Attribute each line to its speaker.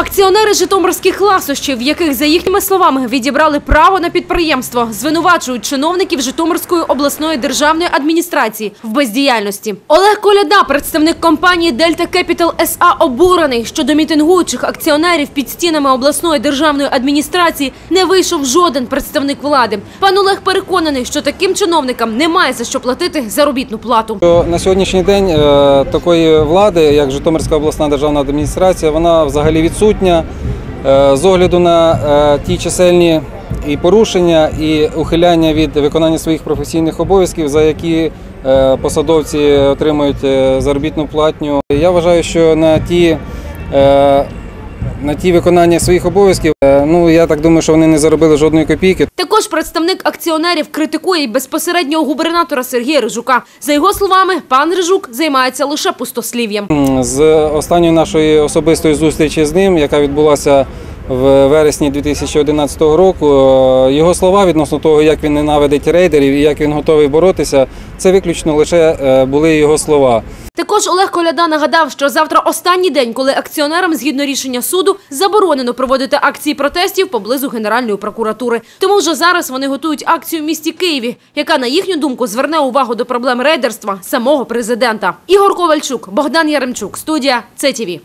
Speaker 1: Акціонери житомирських ласощів, в яких, за їхніми словами, відібрали право на підприємство, звинувачують чиновників Житомирської обласної державної адміністрації в бездіяльності. Олег Коляда, представник компанії Дельта Кепітал СА, обурений, що до мітингуючих акціонерів під стінами обласної державної адміністрації не вийшов жоден представник влади. Пан Олег переконаний, що таким чиновникам немає за що платити заробітну плату.
Speaker 2: На сьогоднішній день е, такої влади, як Житомирська обласна державна адміністрація, вона взагалі відсутня Е, з огляду на е, ті чисельні і порушення, і ухиляння від виконання своїх професійних обов'язків, за які е, посадовці отримують заробітну платню. Я вважаю, що на ті на ті виконання своїх обов'язків, е, ну я так думаю, що вони не заробили жодної копійки.
Speaker 1: Також представник акціонерів критикує й безпосереднього губернатора Сергія Рижука. За його словами, пан Рижук займається лише пустослів'ям.
Speaker 2: З останньої нашої особистої зустрічі з ним, яка відбулася в вересні 2011 року, е, його слова відносно того, як він ненавидить рейдерів і як він готовий боротися, це виключно лише е, були його слова.
Speaker 1: Також Олег Коляда нагадав, що завтра останній день, коли акціонерам згідно рішення суду заборонено проводити акції протестів поблизу Генеральної прокуратури. Тому вже зараз вони готують акцію в місті Києві, яка на їхню думку зверне увагу до проблем рейдерства самого президента. Ігор Ковальчук, Богдан Яремчук, студія ЦТВ.